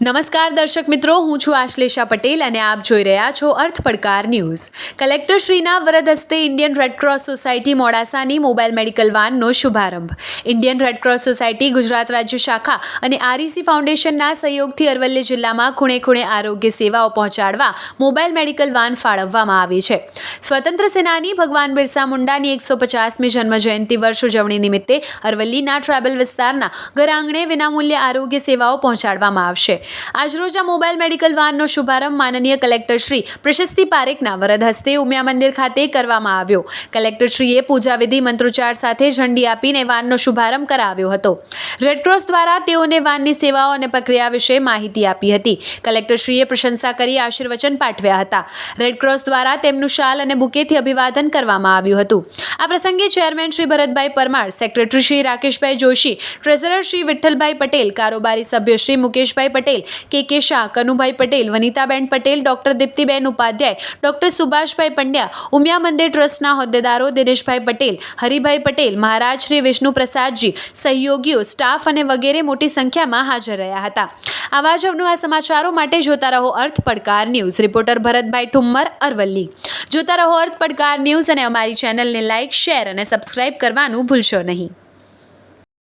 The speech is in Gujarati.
નમસ્કાર દર્શક મિત્રો, હું છું આશ્લેષા પટેલ અને આપ જોઈ રહ્યા છો અર્થ પડકાર ન્યૂઝ. કલેક્ટર શ્રીના વરદ હસ્તે ઇન્ડિયન રેડક્રોસ સોસાયટી મોડાસાની મોબાઈલ મેડિકલ વાનનો શુભારંભ. ઇન્ડિયન રેડક્રોસ સોસાયટી ગુજરાત રાજ્ય શાખા અને આરઈસી ફાઉન્ડેશનના સહયોગથી અરવલ્લી જિલ્લામાં ખૂણે ખૂણે આરોગ્ય સેવાઓ પહોંચાડવા મોબાઈલ મેડિકલ વાન ફાળવવામાં આવી છે. સ્વતંત્ર સેનાની ભગવાન બિરસા મુંડાની એકસો પચાસમી જન્મજયંતિ વર્ષ ઉજવણી નિમિત્તે અરવલ્લીના ટ્રાયબલ વિસ્તારના ઘર આંગણે વિનામૂલ્ય આરોગ્ય સેવાઓ પહોંચાડવામાં આવશે. આજરોજ આ મોબાઈલ મેડિકલ વાનનો શુભારંભ માનનીય કલેક્ટર શ્રી પ્રશસ્તિ પારેખના વરદ હસ્તે ઉમિયા મંદિર ખાતે કરવામાં આવ્યો. કલેક્ટરશ્રીએ પૂજાવિધિ મંત્રોચ્ચાર સાથે ઝંડી આપીને વાનનો શુભારંભ કરાવ્યો હતો. રેડક્રોસ દ્વારા તેઓને વાનની સેવાઓ અને પ્રક્રિયા વિશે માહિતી આપી હતી. કલેક્ટરશ્રીએ પ્રશંસા કરી આશીર્વચન પાઠવ્યા હતા. રેડક્રોસ દ્વારા તેમનું શાલ અને બુકેથી અભિવાદન કરવામાં આવ્યું હતું. આ પ્રસંગે chairman Shri Bharatbhai Parmar, secretary Shri Rakeshbhai Joshi, treasurer Shri Vitthalbhai Patel, કારોબારી સભ્ય Shri Mukeshbhai Patel K K Shah, Kanubhai Patel, Vanitaben Patel, doctor Diptiben Upadhyay, doctor Subhashbhai Pandya, Umiya મંદિર ટ્રસ્ટના હોદ્દેદારો દિનેશભાઈ પટેલ, હરિભાઈ પટેલ, મહારાજ શ્રી વિષ્ણુ પ્રસાદજી સહયોગીઓ, સ્ટાફ અને વગેરે મોટી સંખ્યામાં હાજર રહ્યા હતા. આવા જ અવનવા સમાચારો માટે જોતા રહો અર્થ પડકાર ન્યૂઝ. રિપોર્ટર ભરતભાઈ ઠુમ્મર, અરવલ્લી. જોતા રહો અર્થ પડકાર ન્યૂઝ અને અમારી ચેનલને લાઇક, શેર અને સબસ્ક્રાઇબ કરવાનું ભૂલશો નહીં.